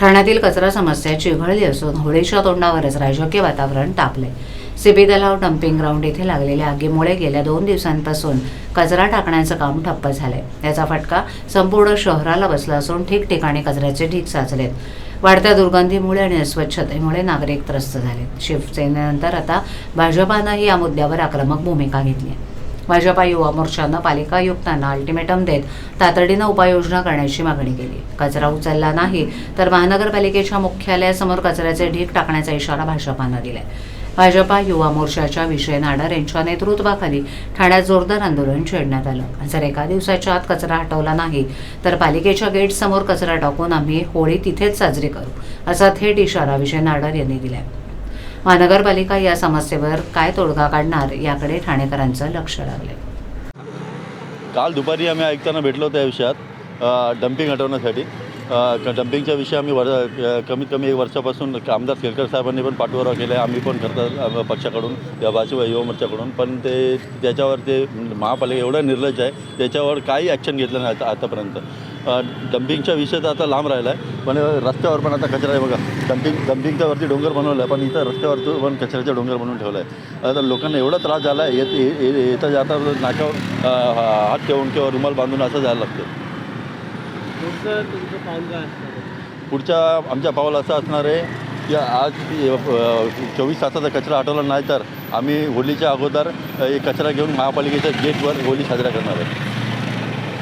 ठाण्यातील कचरा समस्या चिघळली असून होळीच्या तोंडावरच राजकीय वातावरण तापले सीबी तलाव डम्पिंग ग्राउंड येथे लागलेल्या आगीमुळे गेल्या दोन दिवसांपासून कचरा टाकण्याचं काम ठप्प झालंय. याचा फटका संपूर्ण शहराला बसला असून ठिकठिकाणी कचऱ्याचे ढीक साचलेत. वाढत्या दुर्गंधीमुळे आणि अस्वच्छतेमुळे नागरिक त्रस्त झालेत. शिवसेनेनंतर आता भाजपानंही या मुद्द्यावर आक्रमक भूमिका घेतली आहे. भाजपा युवा मोर्चानं पालिका आयुक्तांना अल्टिमेटम देत तातडीनं उपाययोजना करण्याची मागणी केली. कचरा उचलला नाही तर महानगरपालिकेच्या मुख्यालयासमोर कचऱ्याचे ढीक टाकण्याचा इशारा भाजपानं दिलाय. भाजपा युवा मोर्चाच्या विजय नाडर यांच्या नेतृत्वाखाली ठाण्यात जोरदार आंदोलन छेडण्यात आलं. जर एका दिवसाच्या आत कचरा हटवला नाही तर पालिकेच्या गेटसमोर कचरा टाकून आम्ही होळी तिथेच साजरी करू असा थेट इशारा विजय नाडर यांनी दिलाय. महानगरपालिका या समस्येवर काय तोडगा काढणार याकडे ठाणेकरांचं लक्ष लागले काल दुपारी आम्ही ऐकताना भेटलो होतो या विषयात डम्पिंग हटवण्यासाठी. डम्पिंगच्या विषयी आम्ही वर कमीत कमी एक वर्षापासून आमदार केलकर साहेबांनी पण पाठपुरावा केला आहे आम्ही पण करतात पक्षाकडून या भाजप युवा मोर्चाकडून. पण ते त्याच्यावर ते महापालिका एवढं निर्लज्ज आहे त्याच्यावर काही ॲक्शन घेतलं नाही आता आतापर्यंत. अ, डम्पिंगचा विषय तर आता लांब राहिला आहे पण रस्त्यावर पण आता कचरा आहे बघा. डम्पिंग डम्पिंगच्या वरती डोंगर बनवलं आहे पण इथं रस्त्यावरती पण कचऱ्याचा डोंगर बनवून ठेवला आहे आता लोकांना एवढा त्रास झाला आहे येत येता जाता नाकावर हात ठेवून किंवा रुमाल बांधून असं जायला लागतं? पुढच्या आमच्या पावला असं असणार आहे की आज चोवीस तासाचा कचरा हटवला नाही तर आम्ही होलीच्या अगोदर कचरा घेऊन महापालिकेच्या गेटवर होली साजरा करणार आहे.